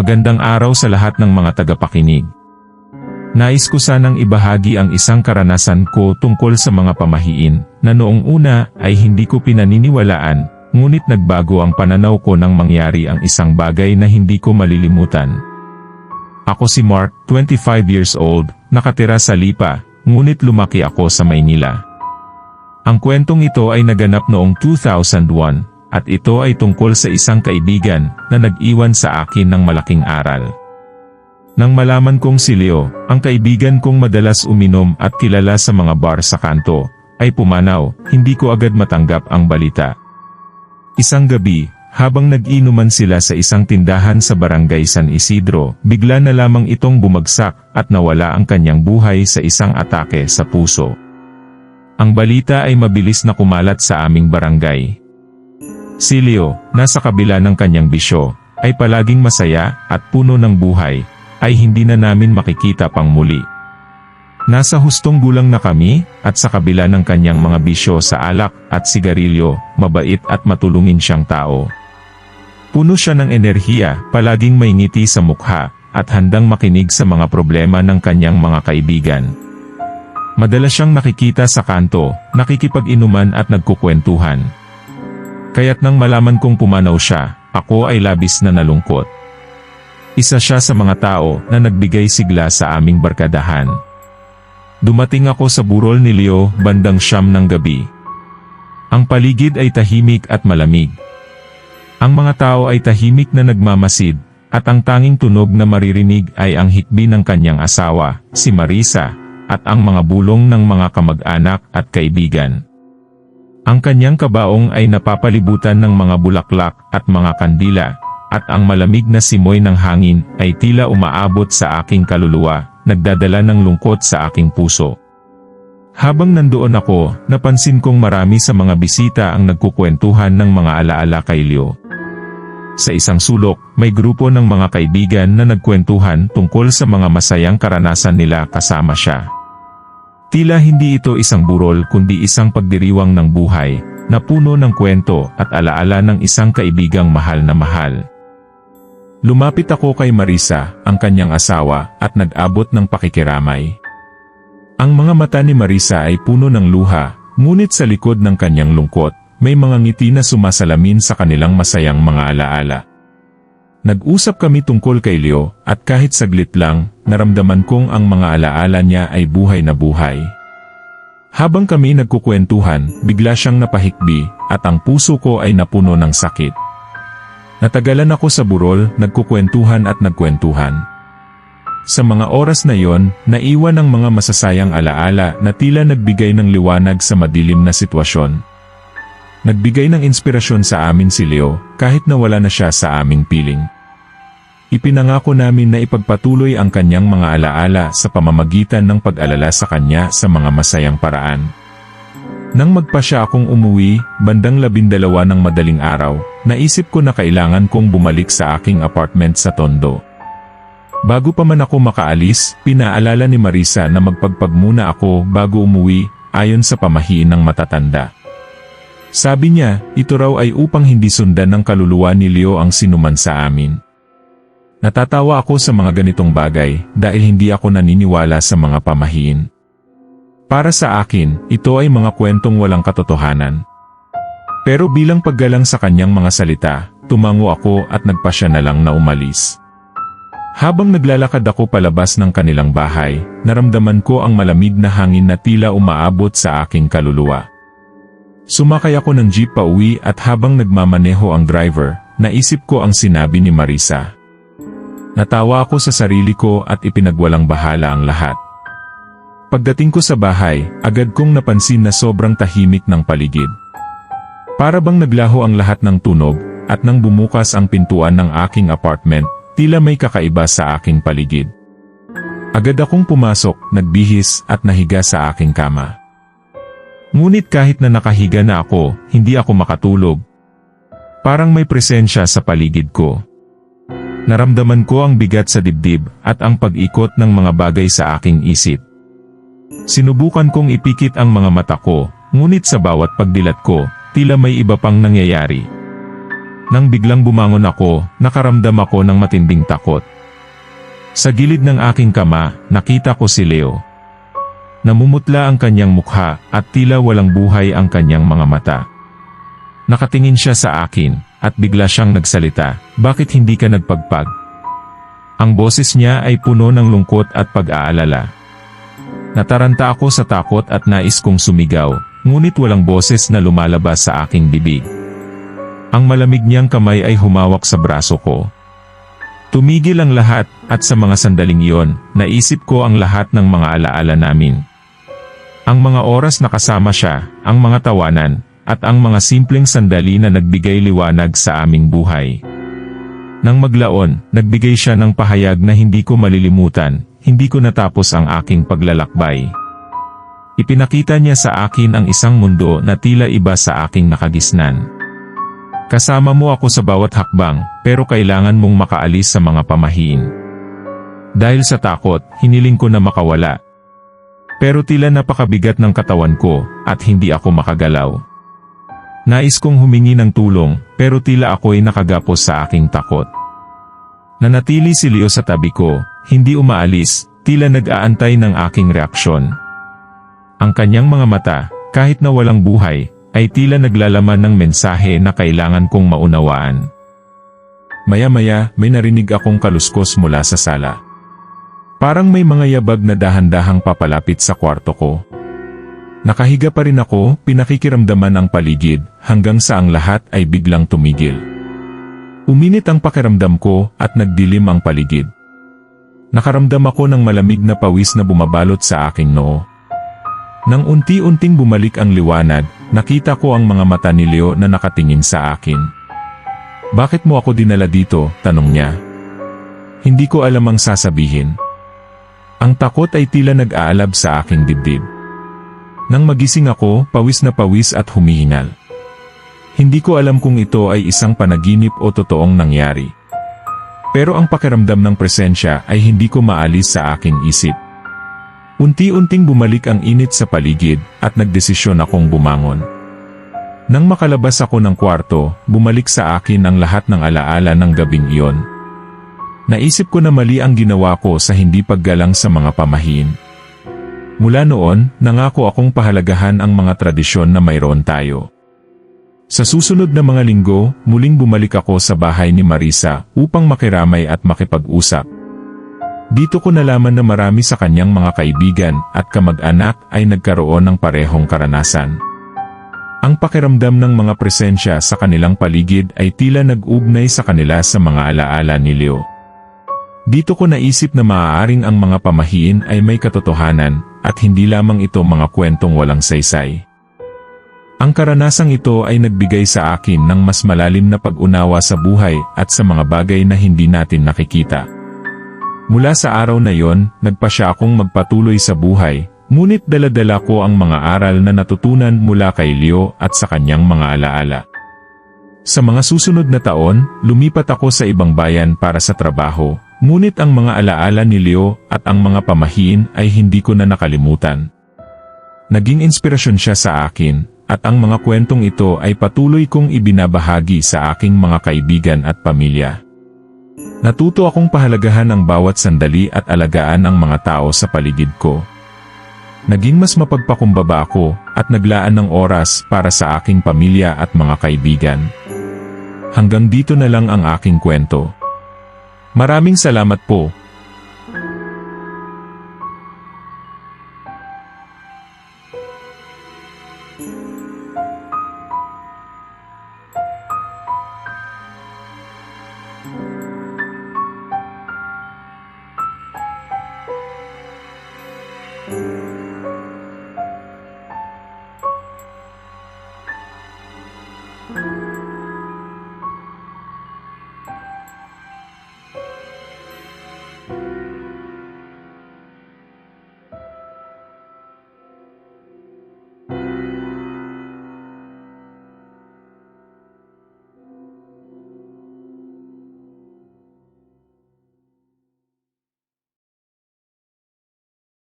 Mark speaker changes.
Speaker 1: Magandang araw sa lahat ng mga tagapakinig. Nais ko sanang ibahagi ang isang karanasan ko tungkol sa mga pamahiin na noong una ay hindi ko pinaniniwalaan, ngunit nagbago ang pananaw ko nang mangyari ang isang bagay na hindi ko malilimutan. Ako si Mark, 25 years old, nakatira sa Lipa, ngunit lumaki ako sa Maynila. Ang kwentong ito ay naganap noong 2001, at ito ay tungkol sa isang kaibigan na nag-iwan sa akin ng malaking aral. Nang malaman kong si Leo, ang kaibigan kong madalas uminom at kilala sa mga bar sa kanto, ay pumanaw, hindi ko agad matanggap ang balita. Isang gabi, habang nag-inuman sila sa isang tindahan sa barangay San Isidro, bigla na lamang itong bumagsak at nawala ang kanyang buhay sa isang atake sa puso. Ang balita ay mabilis na kumalat sa aming barangay. Si Leo, nasa kabila ng kanyang bisyo, ay palaging masaya at puno ng buhay, ay hindi na namin makikita pang muli. Nasa hustong gulang na kami, at sa kabila ng kanyang mga bisyo sa alak at sigarilyo, mabait at matulungin siyang tao. Puno siya ng enerhiya, palaging may ngiti sa mukha, at handang makinig sa mga problema ng kanyang mga kaibigan. Madalas siyang nakikita sa kanto, nakikipag-inuman at nagkukwentuhan. Kaya't nang malaman kong pumanaw siya, ako ay labis na nalungkot. Isa siya sa mga tao na nagbigay sigla sa aming barkadahan. Dumating ako sa burol ni Leo bandang siyam ng gabi. Ang paligid ay tahimik at malamig. Ang mga tao ay tahimik na nagmamasid, at ang tanging tunog na maririnig ay ang hikbi ng kanyang asawa, si Marisa, at ang mga bulong ng mga kamag-anak at kaibigan. Ang kanyang kabaong ay napapalibutan ng mga bulaklak at mga kandila, at ang malamig na simoy ng hangin ay tila umaabot sa aking kaluluwa, nagdadala ng lungkot sa aking puso. Habang nandoon ako, napansin kong marami sa mga bisita ang nagkukwentuhan ng mga alaala kay Leo. Sa isang sulok, may grupo ng mga kaibigan na nagkwentuhan tungkol sa mga masayang karanasan nila kasama siya. Tila hindi ito isang burol kundi isang pagdiriwang ng buhay, na puno ng kwento at alaala ng isang kaibigang mahal na mahal. Lumapit ako kay Marisa, ang kanyang asawa, at nag-abot ng pakikiramay. Ang mga mata ni Marisa ay puno ng luha, ngunit sa likod ng kanyang lungkot, may mga ngiti na sumasalamin sa kanilang masayang mga alaala. Nag-usap kami tungkol kay Leo, at kahit saglit lang, naramdaman kong ang mga alaala niya ay buhay na buhay. Habang kami nagkukwentuhan, bigla siyang napahikbi, at ang puso ko ay napuno ng sakit. Natagalan ako sa burol, nagkukwentuhan at nagkwentuhan. Sa mga oras na yon, naiwan ang mga masasayang alaala na tila nagbigay ng liwanag sa madilim na sitwasyon. Nagbigay ng inspirasyon sa amin si Leo, kahit na wala na siya sa aming piling. Ipinangako namin na ipagpatuloy ang kanyang mga alaala sa pamamagitan ng pag-alala sa kanya sa mga masayang paraan. Nang magpa siya akong umuwi, bandang labindalawa ng madaling araw, naisip ko na kailangan kong bumalik sa aking apartment sa Tondo. Bago pa man ako makaalis, pinaalala ni Marisa na magpagpag muna ako bago umuwi, ayon sa pamahiin ng matatanda. Sabi niya, ito raw ay upang hindi sundan ng kaluluwa ni Leo ang sinuman sa amin. Natatawa ako sa mga ganitong bagay dahil hindi ako naniniwala sa mga pamahiin. Para sa akin, ito ay mga kwentong walang katotohanan. Pero bilang paggalang sa kanyang mga salita, tumango ako at nagpasya na lang na umalis. Habang naglalakad ako palabas ng kanilang bahay, naramdaman ko ang malamig na hangin na tila umaabot sa aking kaluluwa. Sumakay ako ng jeep pa uwi at habang nagmamaneho ang driver, naisip ko ang sinabi ni Marisa. Natawa ako sa sarili ko at ipinagwalang bahala ang lahat. Pagdating ko sa bahay, agad kong napansin na sobrang tahimik ng paligid. Para bang naglaho ang lahat ng tunog, at nang bumukas ang pintuan ng aking apartment, tila may kakaiba sa aking paligid. Agad akong pumasok, nagbihis at nahiga sa aking kama. Ngunit kahit na nakahiga na ako, hindi ako makatulog. Parang may presensya sa paligid ko. Naramdaman ko ang bigat sa dibdib at ang pag-ikot ng mga bagay sa aking isip. Sinubukan kong ipikit ang mga mata ko, ngunit sa bawat pagdilat ko, tila may iba pang nangyayari. Nang biglang bumangon ako, nakaramdam ako ng matinding takot. Sa gilid ng aking kama, nakita ko si Leo. Namumutla ang kanyang mukha at tila walang buhay ang kanyang mga mata. Nakatingin siya sa akin at bigla siyang nagsalita, bakit hindi ka nagpagpag? Ang boses niya ay puno ng lungkot at pag-aalala. Nataranta ako sa takot at nais kong sumigaw, ngunit walang boses na lumalabas sa aking bibig. Ang malamig niyang kamay ay humawak sa braso ko. Tumigil ang lahat at sa mga sandaling iyon, naisip ko ang lahat ng mga alaala namin. Ang mga oras na kasama siya, ang mga tawanan, at ang mga simpleng sandali na nagbigay liwanag sa aming buhay. Nang maglaon, nagbigay siya ng pahayag na hindi ko malilimutan, hindi ko natapos ang aking paglalakbay. Ipinakita niya sa akin ang isang mundo na tila iba sa aking nakagisnan. Kasama mo ako sa bawat hakbang, pero kailangan mong makaalis sa mga pamahiin. Dahil sa takot, hiniling ko na makawala. Pero tila napakabigat ng katawan ko, at hindi ako makagalaw. Nais kong humingi ng tulong, pero tila ako'y nakagapos sa aking takot. Nanatili si Leo sa tabi ko, hindi umaalis, tila nag-aantay ng aking reaksyon. Ang kanyang mga mata, kahit na walang buhay, ay tila naglalaman ng mensahe na kailangan kong maunawaan. Maya-maya, may narinig akong kaluskos mula sa sala. Parang may mga yabag na dahan-dahang papalapit sa kwarto ko. Nakahiga pa rin ako, pinakikiramdaman ang paligid, hanggang sa ang lahat ay biglang tumigil. Uminit ang pakiramdam ko at nagdilim ang paligid. Nakaramdam ako ng malamig na pawis na bumabalot sa aking noo. Nang unti-unting bumalik ang liwanag, nakita ko ang mga mata ni Leo na nakatingin sa akin. Bakit mo ako dinala dito? Tanong niya. Hindi ko alam ang sasabihin. Ang takot ay tila nag-aalab sa aking dibdib. Nang magising ako, pawis na pawis at humihingal. Hindi ko alam kung ito ay isang panaginip o totoong nangyari. Pero ang pakiramdam ng presensya ay hindi ko maalis sa aking isip. Unti-unting bumalik ang init sa paligid at nagdesisyon akong bumangon. Nang makalabas ako ng kwarto, bumalik sa akin ang lahat ng alaala ng gabing iyon. Naisip ko na mali ang ginawa ko sa hindi paggalang sa mga pamahiin. Mula noon, nangako akong pahalagahan ang mga tradisyon na mayroon tayo. Sa susunod na mga linggo, muling bumalik ako sa bahay ni Marisa upang makiramay at makipag-usap. Dito ko nalaman na marami sa kanyang mga kaibigan at kamag-anak ay nagkaroon ng parehong karanasan. Ang pakiramdam ng mga presensya sa kanilang paligid ay tila nag-ugnay sa kanila sa mga alaala ni Leo. Dito ko naisip na maaaring ang mga pamahiin ay may katotohanan at hindi lamang ito mga kwentong walang saysay. Ang karanasang ito ay nagbigay sa akin ng mas malalim na pag-unawa sa buhay at sa mga bagay na hindi natin nakikita. Mula sa araw na yon, nagpa siya akong magpatuloy sa buhay, ngunit daladala ko ang mga aral na natutunan mula kay Leo at sa kanyang mga alaala. Sa mga susunod na taon, lumipat ako sa ibang bayan para sa trabaho, ngunit ang mga alaala ni Leo at ang mga pamahiin ay hindi ko na nakalimutan. Naging inspirasyon siya sa akin, at ang mga kwentong ito ay patuloy kong ibinabahagi sa aking mga kaibigan at pamilya. Natuto akong pahalagahan ang bawat sandali at alagaan ang mga tao sa paligid ko. Naging mas mapagpakumbaba ako at naglaan ng oras para sa aking pamilya at mga kaibigan. Hanggang dito na lang ang aking kwento. Maraming salamat po.
Speaker 2: Thank you.